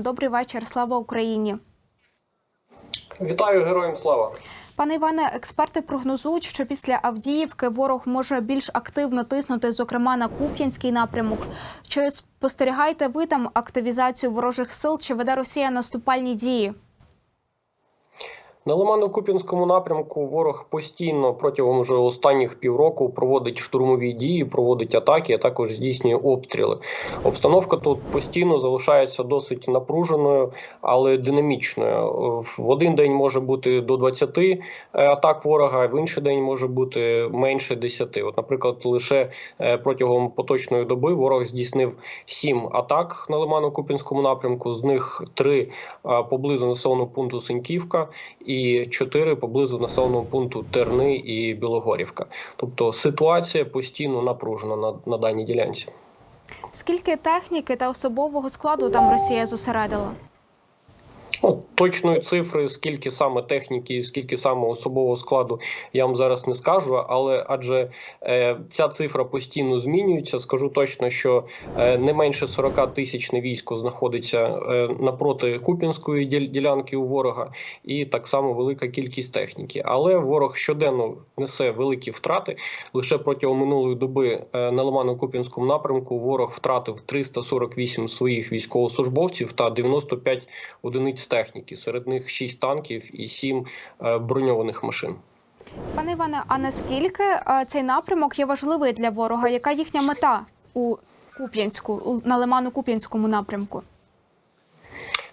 Добрий вечір. Слава Україні. Вітаю героям слава. Пане Іване, експерти прогнозують, що після Авдіївки ворог може більш активно тиснути, зокрема на Куп'янський напрямок. Чи спостерігаєте ви там активізацію ворожих сил? Чи веде Росія наступальні дії? На Лимано-Куп'янському напрямку ворог постійно протягом вже останніх півроку проводить штурмові дії, проводить атаки, а також здійснює обстріли. Обстановка тут постійно залишається досить напруженою, але динамічною. В один день може бути до 20 е, атак ворога, в інший день може бути менше 10. От, наприклад, лише е, протягом поточної доби ворог здійснив 7 атак на Лимано-Куп'янському напрямку. З них 3 поблизу населеного пункту Синьківка і 4 поблизу населеного пункту Терни і Білогорівка. Тобто ситуація постійно напружена на, на даній ділянці. Скільки техніки та особового складу там Росія зосередила? Точної цифри, скільки саме техніки, скільки саме особового складу, я вам зараз не скажу, але адже е, ця цифра постійно змінюється. Скажу точно, що е, не менше 40 тисячне військо знаходиться е, напроти Купінської діл- ділянки у ворога, і так само велика кількість техніки. Але ворог щоденно несе великі втрати. Лише протягом минулої доби е, на Лимано-Купінському напрямку ворог втратив 348 своїх військовослужбовців та 95 одиниць техніки. Серед них 6 танків і 7 е, броньованих машин. Пане Іване, а наскільки е, цей напрямок є важливий для ворога? Яка їхня мета у Куп'янську, на Лиману Куп'янському напрямку?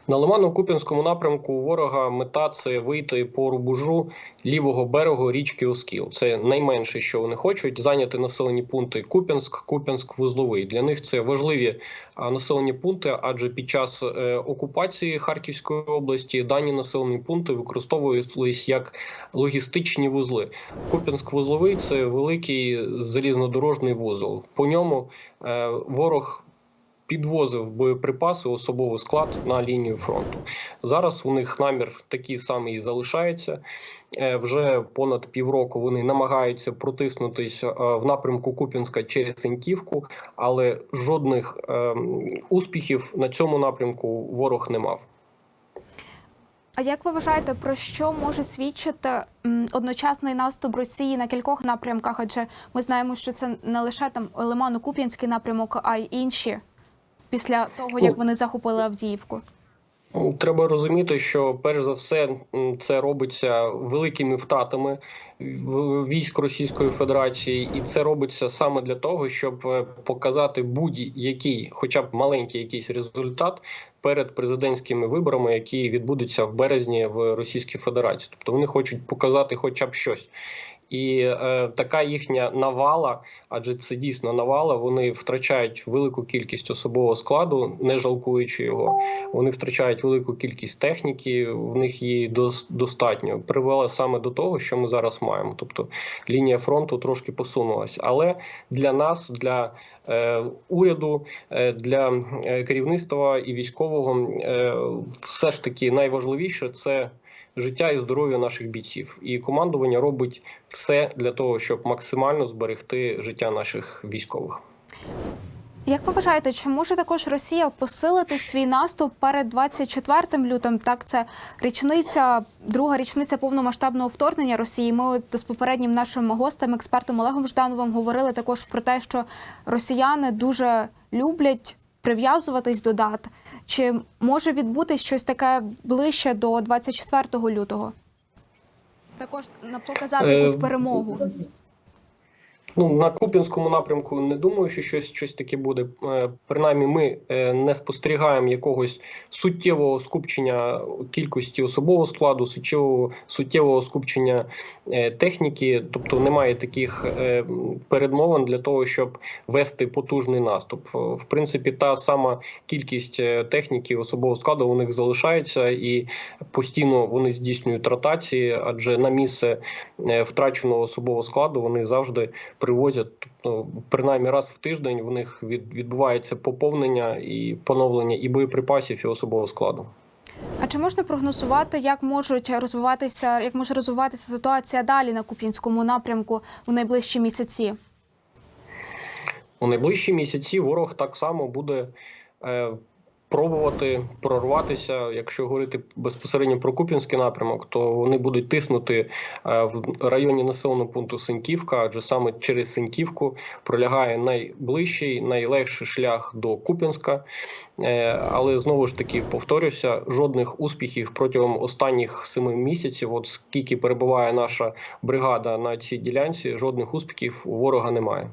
На Лимано-Куп'янському напрямку ворога мета це вийти по рубежу лівого берегу річки Оскіл. Це найменше, що вони хочуть зайняти населені пункти Куп'янськ, Куп'янськ, Вузловий. Для них це важливі населені пункти, адже під час е, окупації Харківської області дані населені пункти використовувались як логістичні вузли. Куп'янськ-Вузловий це великий залізнодорожний вузол. По ньому е, ворог підвозив боєприпаси, особовий склад на лінію фронту. Зараз у них намір такий самий і залишається. Е, Вже понад півроку вони намагаються протиснутися е, в напрямку Купінська через Сеньківку, але жодних ем, успіхів на цьому напрямку ворог не мав. А як ви вважаєте, про що може свідчити одночасний наступ Росії на кількох напрямках? Адже ми знаємо, що це не лише там Лимано-Куп'янський напрямок, а й інші після того, як вони захопили Авдіївку. Ну, Треба розуміти, що перш за все це робиться великими втратами військ Російської Федерації, і це робиться саме для того, щоб е, показати будь-який, хоча б маленький якийсь результат перед президентськими виборами, які відбудуться в березні в Російській Федерації. Тобто вони хочуть показати хоча б щось. І е, така їхня навала, адже це дійсно навала. Вони втрачають велику кількість особового складу, не жалкуючи його. Вони втрачають велику кількість техніки, в них її дос- достатньо. Привела саме до того, що ми зараз маємо. Тобто лінія фронту трошки посунулася. Але для нас, для е, уряду, е, для е, керівництва і військового, е, все ж таки найважливіше це. Життя і здоров'я наших бійців, і командування робить все для того, щоб максимально зберегти життя наших військових. Як ви вважаєте, чи може також Росія посилити свій наступ перед 24 лютим? Так, це річниця, друга річниця повномасштабного вторгнення Росії. Ми от з попереднім нашим гостем, експертом Олегом Ждановим, говорили також про те, що росіяни дуже люблять прив'язуватись до дат. Чи може відбутись щось таке ближче до 24 лютого? Також показати Е, якусь перемогу. Ну на Куп'янському напрямку не думаю, що щось щось таке буде. Е, Принаймні, ми е, не спостерігаємо якогось суттєвого скупчення кількості особового складу, суттєвого суттєвого скупчення е, техніки, тобто немає таких передмовин для того, щоб вести потужний наступ. В принципі, та сама кількість техніки особового складу у них залишається, і постійно вони здійснюють ротації, адже на місце втраченого особового складу вони завжди привозять, тобто принаймні раз в тиждень в них від, відбувається поповнення і поновлення і боєприпасів, і особового складу. А чи можна прогнозувати, як можуть розвиватися, як може розвиватися ситуація далі на Куп'янському напрямку у найближчі місяці? У найближчі місяці ворог так само буде е, пробувати прорватися. Якщо говорити безпосередньо про Куп'янський напрямок, то вони будуть тиснути е, в районі населеного пункту Синьківка, адже саме через Синьківку пролягає найближчий, найлегший шлях до Куп'янська. Е, Але знову ж таки повторюся, жодних успіхів протягом останніх семи місяців, от скільки перебуває наша бригада на цій ділянці, жодних успіхів у ворога немає.